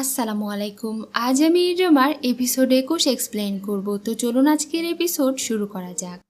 আসসালামু আলাইকুম। আজ আমি ইরমার এপিসোড একুশ এক্সপ্লেন করব। তো চলুন আজকের এপিসোড শুরু করা যাক।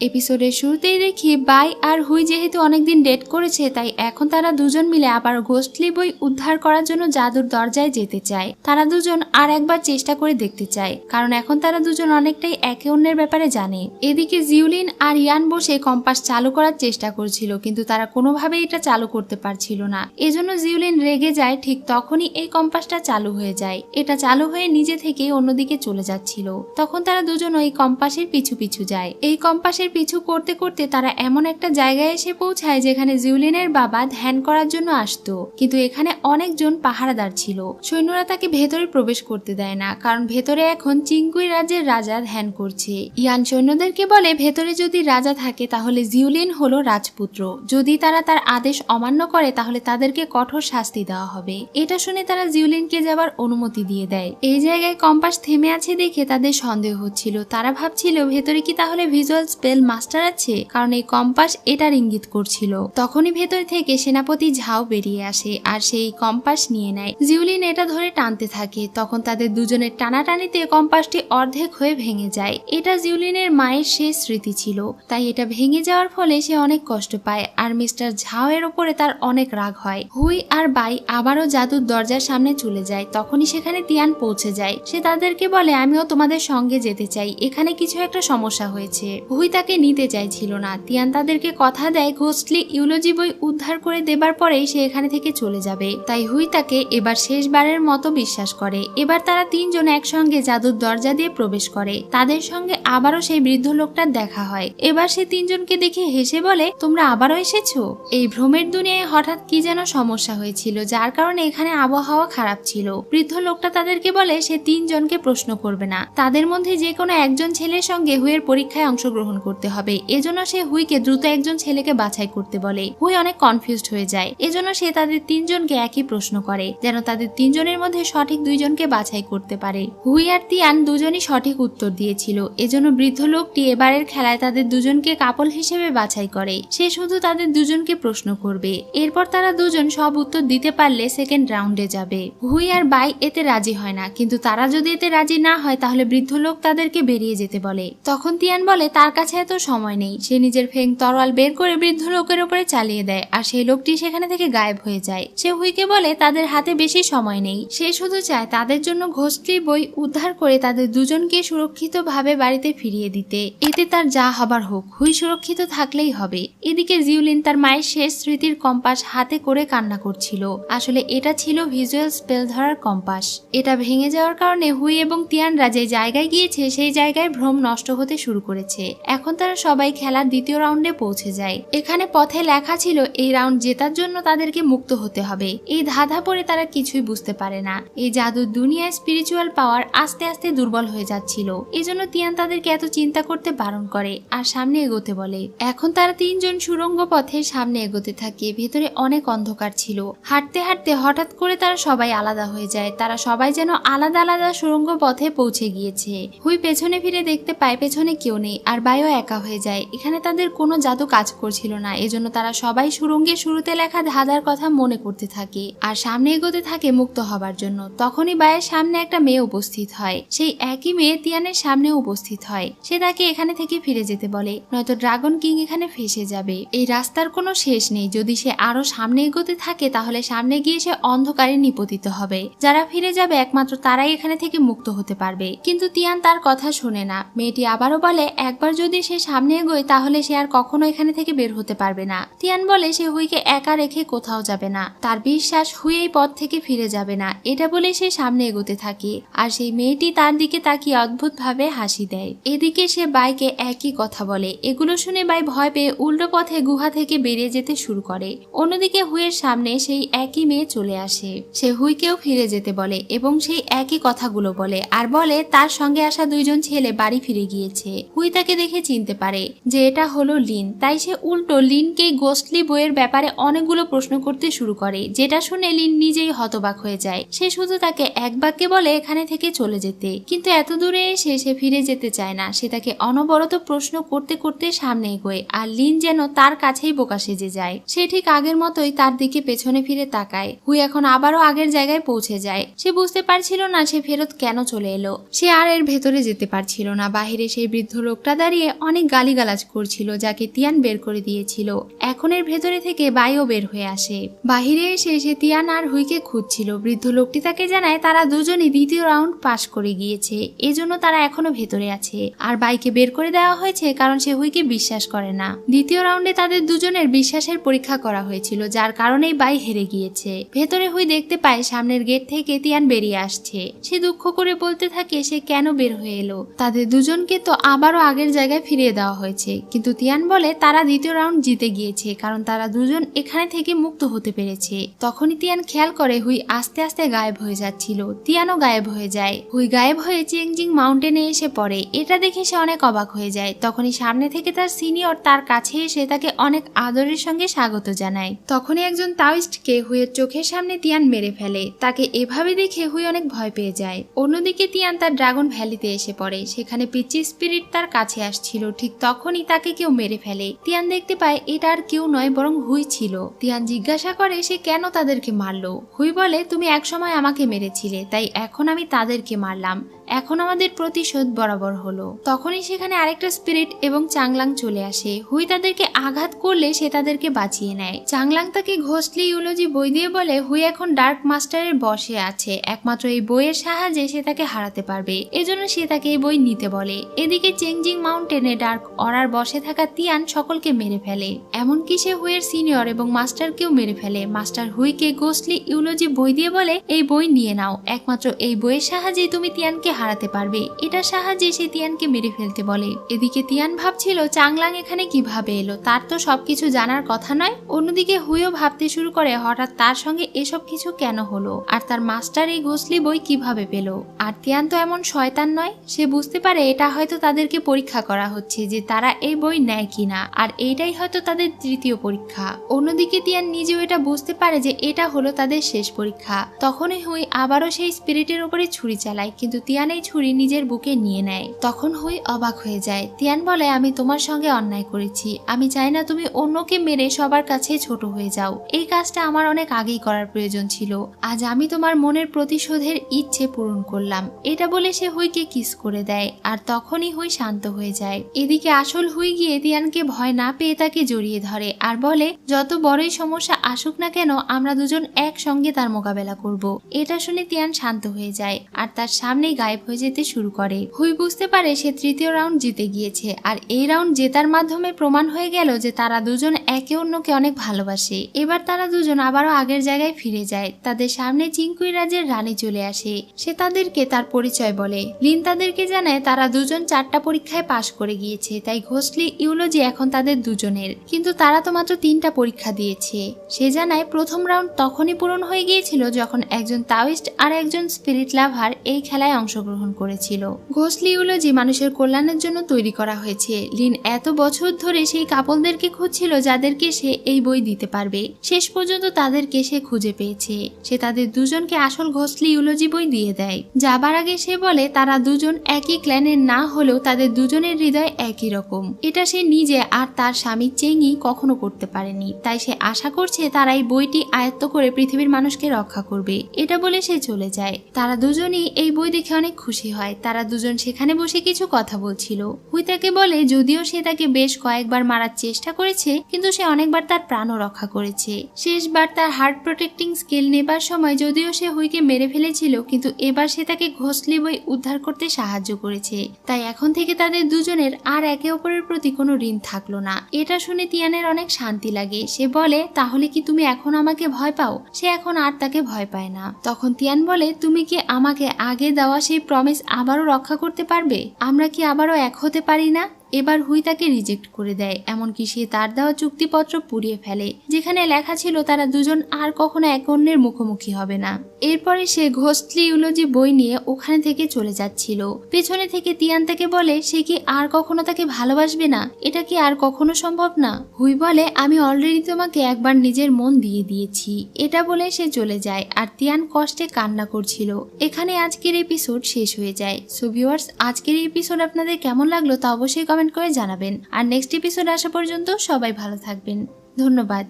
এপিসোডের শুরুতেই দেখি বাই আর হুই যেহেতু অনেকদিন ডেট করেছে, তাই এখন তারা দুজন মিলে আবার গোস্টলি বই উদ্ধার করার জন্য জাদুর দরজায় যেতে চায়। তারা দুজন আর একবার চেষ্টা করে দেখতে চায়, কারণ এখন তারা দুজন অনেকটাই একে অন্যের ব্যাপারে জানে। এদিকে জিউলিন আর ইয়ান বসে কম্পাস চালু করার চেষ্টা করছিল, কিন্তু তারা কোনোভাবেই এটা চালু করতে পারছিল না। এজন্য জিউলিন রেগে যায়, ঠিক তখনই এই কম্পাসটা চালু হয়ে যায়। এটা চালু হয়ে নিজে থেকেই অন্যদিকে চলে যাচ্ছিল। তখন তারা দুজন ওই কম্পাসের পিছু পিছু যায়। এই কম্পাসের পিছু করতে করতে তারা এমন একটা জায়গায় এসে পৌঁছায় যেখানে জিউলিনের বাবা ধ্যান করার জন্য আসতো। কিন্তু এখানে অনেকজন পাহারাদার ছিল। সৈন্যরা তাকে ভেতরে প্রবেশ করতে দেয় না, কারণ ভেতরে এখন চিঙ্কুই রাজ্যের রাজা ধ্যান করছে। ইয়ান সৈন্যদেরকে বলে, ভেতরে যদি রাজা থাকে, তাহলে জিউলিন হলো রাজপুত্র। যদি তারা তার আদেশ অমান্য করে, তাহলে তাদেরকে কঠোর শাস্তি দেওয়া হবে। এটা শুনে তারা জিউলিনকে যাবার অনুমতি দিয়ে দেয়। এই জায়গায় কম্পাস থেমে আছে দেখে তাদের সন্দেহ হচ্ছিল। তারা ভাবছিল, ভেতরে কি তাহলে ভিজুয়াল স্পেল মাস্টার আছে, কারণ এই কম্পাস এটার ইঙ্গিত করছিল। তখনই ভেতর থেকে সেনাপতি ঝাও বেরিয়ে আসে আর সেই কম্পাস নিয়ে নেয়। জিউলিন এটা ধরে টানতে থাকে, তখন তাদের দুজনের টানাটানিতে কম্পাসটি অর্ধেক হয়ে ভেঙে যায়। এটা জিউলিনের মায়ের শেষ স্মৃতি ছিল, তাই এটা ভেঙে যাওয়ার ফলে সে অনেক কষ্ট পায় আর মিস্টার ঝাও এর ওপরে তার অনেক রাগ হয়। হুই আর বাই আবারও জাদুর দরজার সামনে চলে যায়, তখনই সেখানে তিয়ান পৌঁছে যায়। সে তাদেরকে বলে, আমিও তোমাদের সঙ্গে যেতে চাই, এখানে কিছু একটা সমস্যা হয়েছে। হুই তাকে নিতে চাইছিল না। তিয়ান তাদেরকে কথা দেয়, ঘোস্টলি ইউলজি বই উদ্ধার করে দেবার পরেই সে এখানে থেকে চলে যাবে তাই হুই তাকে এবার শেষবারের মতো বিশ্বাস করে। এবার তারা তিনজন একসঙ্গে জাদুর দরজা দিয়ে প্রবেশ করে। তাদের সঙ্গে আবারও সেই বৃদ্ধ লোকটার দেখা হয়। এবার সে তিনজনকে দেখে হেসে বলে, তোমরা আবারও এসেছ? এই ভ্রমের দুনিয়ায় হঠাৎ কি যেন সমস্যা হয়েছিল, যার কারণে এখানে আবহাওয়া খারাপ ছিল বৃদ্ধ লোকটা তাদেরকে বলে, সে তিনজনকে প্রশ্ন করবে না। তাদের মধ্যে যে কোনো একজন ছেলের সঙ্গে হুইয়ের পরীক্ষায় অংশগ্রহণ করতে হবে। এজন্য সে হুইকে দ্রুত একজন ছেলেকে বাছাই করতে বলে। হুই অনেক কনফিউজড হয়ে যায়। এজন্য সে তাদের তিনজনকে একই প্রশ্ন করে, যেন তাদের তিনজনের মধ্যে সঠিক দুইজনকে বাছাই করতে পারে। হুই আর তিয়ান দুজনই সঠিক উত্তর দিয়েছিল। এজন্য বৃদ্ধ লোকটি এবারের খেলায় তাদের দুজনকে কাপল হিসেবে বাছাই করে। সে শুধু তাদের দুজনকে প্রশ্ন করবে। এরপর তারা দুজন সব উত্তর দিতে পারলে সেকেন্ড রাউন্ডে যাবে। হুই আর বাই এতে রাজি হয় না, কিন্তু তারা যদি এতে রাজি না হয়, তাহলে বৃদ্ধ লোক তাদেরকে বেরিয়ে যেতে বলে। তখন তিয়ান বলে, তার কাছে এত সময় নেই। সে নিজের ফেং তরোয়াল বের করে বৃদ্ধ লোকের উপরে চালিয়ে দেয় আর সেই লোকটি সেখানে থেকে গায়েব হয়ে যায়। সে হুইকে বলে, তাদের হাতে বেশি সময় নেই। সে শুধু চায় তাদের জন্য ঘোষলি বই উদ্ধার করে তাদের দুজনকে সুরক্ষিতভাবে বাড়িতে ফিরিয়ে দিতে। এতে তার যা হবার হোক, হুই সুরক্ষিত থাকলেই হবে। এদিকে জিউলিন তার মায়ের শেষ স্মৃতির কম্পাস হাতে করে কান্না করছিল। আসলে এটা ছিল ভিজুয়াল স্পেল ধরার কম্পাস। এটা ভেঙে যাওয়ার কারণে হুই এবং তিয়ানরা যে জায়গায় গিয়েছে, সেই জায়গায় ভ্রম নষ্ট হতে শুরু করেছে। এখন তারা সবাই খেলার দ্বিতীয় রাউন্ডে পৌঁছে যায়। এখানে পথে লেখা ছিল, এই রাউন্ড জেতার জন্য তাদেরকে মুক্ত হতে হবে। এই ধাঁধা পড়ে তারা কিছুই বুঝতে পারে না। এই জাদুর দুনিয়ায় স্পিরিচুয়াল পাওয়ার আস্তে আস্তে দুর্বল হয়ে যাচ্ছিল। এজন্য তিয়ান তাদেরকে এত চিন্তা করতে বারণ করে আর সামনে এগোতে বলে। এখন তারা তিনজন সুরঙ্গ পথে সামনে এগোতে থাকে, ভেতরে অনেক অন্ধকার ছিল। হাঁটতে হাঁটতে হঠাৎ করে তারা সবাই আলাদা হয়ে যায়। তারা সবাই যেন আলাদা আলাদা সুরঙ্গ পথে পৌঁছে গিয়েছে। হুই পেছনে ফিরে দেখতে পায়, পেছনে কেউ নেই। আর বায়ও একা হয়ে যায়। এখানে তাদের কোনো জাদু কাজ করছিল না। এজন্য তারা সবাই সুরঙ্গের শুরুতে লেখা ধাঁধার কথা মনে করতে থাকে আর সামনে এগোতে থাকে মুক্ত হবার জন্য। তখনই বায়ের সামনে একটা মেয়ে উপস্থিত হয়। সেই একই মেয়ে তিয়ানের সামনে উপস্থিত হয়। সে তাকে এখানে থেকে ফিরে যেতে বলে। নয়তো ড্রাগন কিং এখানে ফেসে যাবে। এই রাস্তার কোনো শেষ নেই। যদি সে আরও সামনে এগোতে থাকে, তাহলে সামনে গিয়ে সে অন্ধকারে নিপতিত হবে। যারা ফিরে যাবে একমাত্র তারাই এখানে থেকে মুক্ত হতে পারবে। কিন্তু তিয়ান তার কথা শোনে না। মেয়েটি আবারও বলে, একবার যদি সে সামনে এগোয়, তাহলে সে আর কখনো এখানে থেকে বের হতে পারবে না। তিয়ান বলে, সে হুইকে একা রেখে কোথাও যাবে না। তার বিশ্বাস, হুই এই পথ থেকে ফিরে যাবে না। এটা বলে সে সামনে এগোতে থাকে। আর সেই মেয়েটি তার দিকে তাকিয়ে অদ্ভুত ভাবে হাসি দেয়। এদিকে সে বাইকে একই কথা বলে। এগুলো শুনে বাই ভয় পেয়ে উল্টো পথে গুহা থেকে বেরিয়ে যেতে শুরু করে। অন্যদিকে হুইয়ের সামনে সেই একই মেয়ে চলে আসে। সে হুইকেও ফিরে যেতে বলে এবং সেই একই কথাগুলো বলে। আর বলে, তার সঙ্গে আসা দুইজন ছেলে বাড়ি ফিরে গিয়েছে। হুই তাকে দেখে চিন্তা পারে যে এটা হলো লিন। তাই সে উল্টো লিনকেই গোস্টলি বইয়ের ব্যাপারে অনেকগুলো প্রশ্ন করতে শুরু করে, যেটা শুনে লিন নিজেই হতবাক হয়ে যায়। সে শুধু তাকে এক বাক্যে বলে এখানে থেকে চলে যেতে। কিন্তু এত দূরে এসে সে ফিরে যেতে চায় না। সে তাকে অনবরত প্রশ্ন করতে করতে সামনে এগোয়, আর লিন যেন তার কাছেই বোকা সেজে যায়। সে ঠিক আগের মতোই তার দিকে পেছনে ফিরে তাকায়। হুই এখন আবারও আগের জায়গায় পৌঁছে যায়। সে বুঝতে পারছিল না সে ফেরত কেন চলে এলো। সে আর এর ভেতরে যেতে পারছিল না। বাহিরে সেই বৃদ্ধ লোকটা দাঁড়িয়ে অনেক গালিগালাজ করছিল, যাকে তিয়ান বের করে দিয়েছিল। এখন এর ভেতরে থেকে বায়ু বের হয়ে আসে। বাহিরে এসে সে তিয়ান আর হুইকে খুঁজছিল। বৃদ্ধ লোকটি তাকে জানায়, তারা দুজনই দ্বিতীয় রাউন্ড পাশ করে গিয়েছে। এজন্য তারা এখনও ভেতরে আছে। আর বাইকে বের করে দেওয়া হয়েছে কারণ সে হুইকে বিশ্বাস করে না। দ্বিতীয় রাউন্ডে তাদের দুজনের বিশ্বাসের পরীক্ষা করা হয়েছিল, যার কারণেই বাই হেরে গিয়েছে। ভেতরে হুই দেখতে পায়, সামনের গেট থেকে তিয়ান বেরিয়ে আসছে। সে দুঃখ করে বলতে থাকে, সে কেন বের হয়ে এলো? তাদের দুজনকে তো আবারও আগের জায়গায় ফিরিয়ে দেওয়া হয়েছে। কিন্তু তিয়ান বলে, তারা দ্বিতীয় রাউন্ড জিতে গিয়েছে, কারণ তারা দুজন এখানে থেকে মুক্ত হতে পেরেছে। তখনই তিয়ান খেয়াল করে হুই আস্তে আস্তে গায়েব হয়ে যাচ্ছিল। তিয়ানও গায়েব হয়ে যায়। হুই গায়েব হয়ে চেংজিং মাউন্টেনে এসে পড়ে। এটা দেখে সে অনেক অবাক হয়ে যায়। তখনই সামনে থেকে তার সিনিয়র তার কাছে এসে তাকে অনেক আদরের সঙ্গে স্বাগত জানায়। তখনই একজন তাওইস্টকে হুইয়ের চোখের সামনে তিয়ান মেরে ফেলে। তাকে এভাবে দেখে হুই অনেক ভয় পেয়ে যায়। অন্যদিকে তিয়ান তার ড্রাগন ভ্যালিতে এসে পড়ে। সেখানে পিচি স্পিরিট তার কাছে আসছিল। ঠিক তখনই তাকে কেউ মেরে ফেলে। তিয়ান দেখতে পায়, এটা আর কেউ নয়, বরং হুই ছিল। তিয়ান জিজ্ঞাসা করে, সে কেন তাদেরকে মারলো? হুই বলে, তুমি একসময় আমাকে মেরেছিলে, তাই এখন আমি তাদেরকে মারলাম। এখন আমাদের প্রতিশোধ বরাবর হলো। তখনই সেখানে আরেকটা স্পিরিট এবং চাংলাং চলে আসে। হুই তাদেরকে আঘাত করলে সে তাদেরকে বাঁচিয়ে নেয়। চাংলাং তাকে ঘোষলি ইউলজি বই দিয়ে বলে, হুই এখন ডার্ক মাস্টারের বসে আছে, একমাত্র এই বইয়ের সাহায্যে সে তাকে হারাতে পারবে। এজন্য সে তাকে এই বই নিতে বলে। এদিকে চেংজিং মাউন্টেনে ডার্ক অরার বসে থাকা তিয়ান সকলকে মেরে ফেলে। এমনকি সে হুইয়ের সিনিয়র এবং মাস্টারকেও মেরে ফেলে। মাস্টার হুইকে গোসলি ইউলজি বই দিয়ে বলে, এই বই নিয়ে নাও। একমাত্র এই বইয়ের সাহায্যে তুমি তিয়ানকে হারাতে পারবে। এটার সাহায্যে সে তিয়ানকে মেরে ফেলতে বলে। এদিকে তিয়ান ভাবছিল, চাংলাং এখানে কীভাবে এলো? তার তো সবকিছু জানার কথা নয়। অন্যদিকে হুইও ভাবতে শুরু করে, হঠাৎ তার সঙ্গে এসব কিছু কেন হলো? আর তার মাস্টার এই ঘোষলি বই কীভাবে পেল? আর তিয়ান তো এমন শয়তান নয়, সে বুঝতে পারে এটা হয়তো তাদেরকে পরীক্ষা করা হচ্ছে। যে তারা এই বই নেয় কিনা, আর এইটাই হয়তো তাদের তৃতীয় পরীক্ষা। অন্যদিকে তিয়ান নিজেও এটা বুঝতে পারে যে এটা হলো তাদের শেষ পরীক্ষা। তখনই হুই আবারও সেই স্পিরিটের উপরে ছুরি চালায়, কিন্তু তিয়ান এই ছুরি নিজের বুকে নিয়ে নেয়। তখন হুই অবাক হয়ে যায়। তিয়ান বলে, আমি তোমার সঙ্গে অন্যায় করেছি। আমি চাই না তুমি অন্যকে মেরে সবার কাছে ছোট হয়ে যাও। এই কাজটা আমার অনেক আগেই করার প্রয়োজন ছিল। আজ আমি তোমার মনের প্রতিশোধের ইচ্ছে পূরণ করলাম। এটা বলে সে হুইকে কিস করে দেয়, আর তখনই হুই শান্ত হয়ে যায়। এদিকে আসল হুই গিয়ে তিয়ানকে ভয় না পেয়ে তাকে জড়িয়ে ধরে আর বলে, যত বড়ই সমস্যা আসুক না কেন, আমরা দুজন একসঙ্গে তার মোকাবেলা করব। এটা শুনে তিয়ান শান্ত হয়ে যায় আর তার সামনেই গায়েব হয়ে যেতে শুরু করে। হুই বুঝতে পারে সে তৃতীয় রাউন্ড জিতে গিয়েছে আর এই রাউন্ড জেতার মাধ্যমে প্রমাণ হয়ে গেল যে তারা দুজন একে অন্যকে অনেক ভালোবাসে। এবার তারা দুজন আবারও আগের জায়গায় ফিরে যায়। তাদের সামনে চিঙ্কুই রাজের রানী চলে আসে। সে তাদেরকে তার পরিচয় বলে। লিন তাদেরকে জানায়, তারা দুজন চারটা পরীক্ষায় পাশ করে গিয়েছে, তাই ঘোষলি ইউলজি এখন তাদের দুজনের। কিন্তু তারা তো মাত্র তিনটা পরীক্ষা দিয়েছে। সে জানায়, প্রথম রাউন্ড তখনই পূরণ হয়ে গিয়েছিল যখন একজন তাওইস্ট আর একজন স্পিরিট লাভার এই খেলায় অংশগ্রহণ করেছিল। ঘোষলি ইউলজি মানুষের কল্যাণের জন্য তৈরি করা হয়েছে। লিন এত বছর ধরে সেই কাপলদেরকে খুঁজছিল যাদেরকে সে এই বই দিতে পারবে। শেষ পর্যন্ত তাদেরকে সে খুঁজে পেয়েছে। সে তাদের দুজনকে আসল ঘোষলি ইউলজি বই দিয়ে দেয়। যাবার আগে সে বলে, তারা দুজন একই ক্ল্যানের না হলেও তাদের দুজনের হৃদয় একই রকম। এটা সে নিজে আর তার স্বামী চেঙ্গি কখনো করতে পারেনি। তাই সে আশা করছে তারা এই বইটি আয়ত্ত করে পৃথিবীর মানুষকে রক্ষা করবে। এটা বলে সে চলে যায়। তারা দুজনই এই বই দেখে অনেক খুশি হয়। তারা দুজন সেখানে বসে কিছু কথা বলছিল। হুই তাকে বলে, যদিও সে তাকে বেশ কয়েকবার মারার চেষ্টা করেছে, কিন্তু সে অনেকবার তার প্রাণও রক্ষা করেছে। শেষবার তার হার্ট প্রোটেক্টিং স্কিল নেবার সময় যদিও সে হুইকে মেরে ফেলেছিল, কিন্তু এবার সে তাকে ঘষলি বই উদ্ধার করতে সাহায্য করেছে। তাই এখন থেকে তাদের দুজনের আর একে অপরের প্রতি কোনো ঋণ থাকল না। এটা শুনে তিয়ানের অনেক শান্তি লাগে। সে বলে, তাহলে কি তুমি এখন আমাকে ভয় পাও? সে এখন আর তাকে ভয় পায় না। তখন তিয়ান বলে, তুমি কি আমাকে আগে দেওয়া সেই প্রমিস আবারও রক্ষা করতে পারবে? আমরা কি আবারও এক হতে পারি না? এবার হুই তাকে রিজেক্ট করে দেয়, এমনকি সে তার দেওয়া চুক্তিপত্র পুড়িয়ে ফেলে, যেখানে লেখা ছিল তারা দুজন আর কখনো এক অন্যের মুখোমুখি হবে না। এরপরে সে ঘোস্টলি ইউলজি বই নিয়ে ওখানে থেকে চলে যাচ্ছিল। পেছনে থেকে তিয়ান তাকে বলে, সে কি আর কখনো তাকে ভালোবাসবে না? এটা কি আর কখনো সম্ভব না? হুই বলে, আমি অলরেডি তোমাকে একবার নিজের মন দিয়ে দিয়েছি। এটা বলে সে চলে যায় আর তিয়ান কষ্টে কান্না করছিল। এখানে আজকের এপিসোড শেষ হয়ে যায়। সো ভিউয়ার্স আজকের এপিসোড আপনাদের কেমন লাগল তা অবশ্যই কমেন্ট করে জানাবেন। আর নেক্সট এপিসোড আসা পর্যন্ত সবাই ভালো থাকবেন। ধন্যবাদ।